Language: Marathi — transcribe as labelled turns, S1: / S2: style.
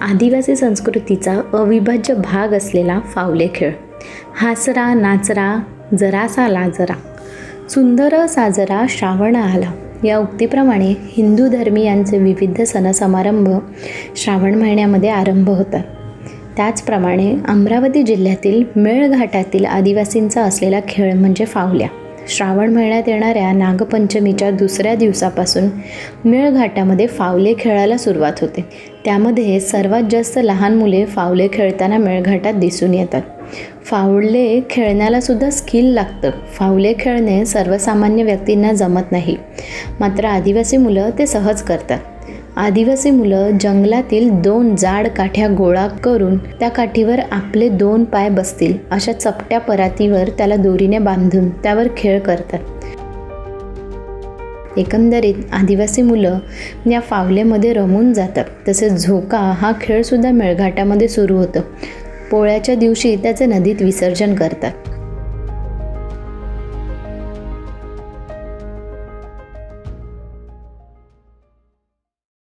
S1: आदिवासी संस्कृतीचा अविभाज्य भाग असलेला फावले खेळ. हासरा नाचरा जरासा लाजरा. सुंदर साजरा श्रावण आला या उक्तीप्रमाणे हिंदू धर्मीयांचे विविध सणसमारंभ श्रावण महिन्यामध्ये आरंभ होतात. त्याचप्रमाणे अमरावती जिल्ह्यातील मेळघाटातील आदिवासींचा असलेला खेळ म्हणजे फावल्या. श्रावण महिन्यात येणाऱ्या नागपंचमीच्या दुसऱ्या दिवसापासून मेळघाटामध्ये फावले खेळायला सुरुवात होते. त्यामध्ये सर्वात जास्त लहान मुले फावले खेळताना मेळघाटात दिसून येतात. फावले खेळण्याला सुद्धा स्किल लागतं. फावले खेळणे सर्वसामान्य व्यक्तींना जमत नाही. मात्र आदिवासी मुलं ते सहज करतात. आदिवासी मुलं जंगलातील दोन जाड काठ्या गोळा करून त्या काठीवर आपले दोन पाय बसतील अशा चपट्या परातीवर त्याला दोरीने बांधून त्यावर खेळ करतात. एकंदरीत आदिवासी मुलं या फावलेमध्ये रमून जातात तसेच झोका हा खेळसुद्धा मेळघाटामध्ये सुरू होतो. पोळ्याच्या दिवशी त्याचे नदीत विसर्जन करतात.